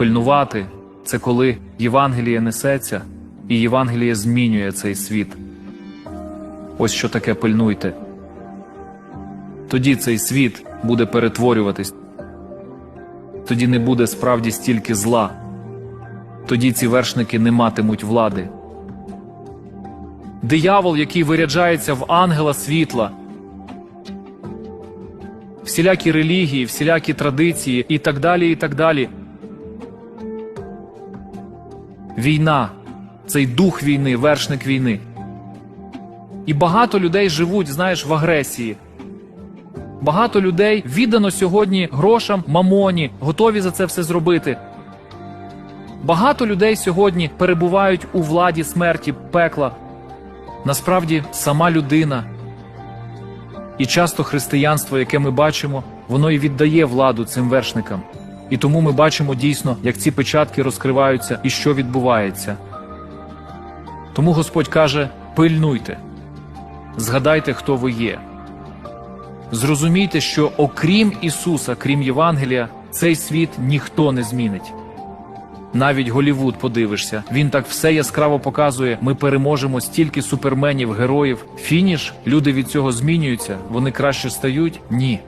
пильнувати це коли Євангеліє несеться, і Євангеліє змінює цей світ. Ось що таке пильнуйте. Тоді цей світ буде перетворюватись. Тоді не буде справді стільки зла. Тоді ці вершники не матимуть влади. Диявол, який виряджається в ангела світла, всілякі релігії, всілякі традиції і так далі, і так далі. Війна, цей дух війни, вершник війни. І багато людей живуть, знаєш, в агресії. Багато людей віддано сьогодні грошам, мамоні, готові за це все зробити. Багато людей сьогодні перебувають у владі смерті, пекла. Насправді, сама людина і часто християнство, яке ми бачимо, воно і віддає владу цим вершникам. І тому ми бачимо дійсно, як ці печатки розкриваються і що відбувається. Тому Господь каже: пильнуйте, згадайте, хто ви є. Зрозумійте, що окрім Ісуса, крім Євангелія, цей світ ніхто не змінить. Навіть Голівуд подивишся, він так все яскраво показує. Ми переможемо стільки суперменів, героїв. Фініш, люди від цього змінюються, вони краще стають? Ні.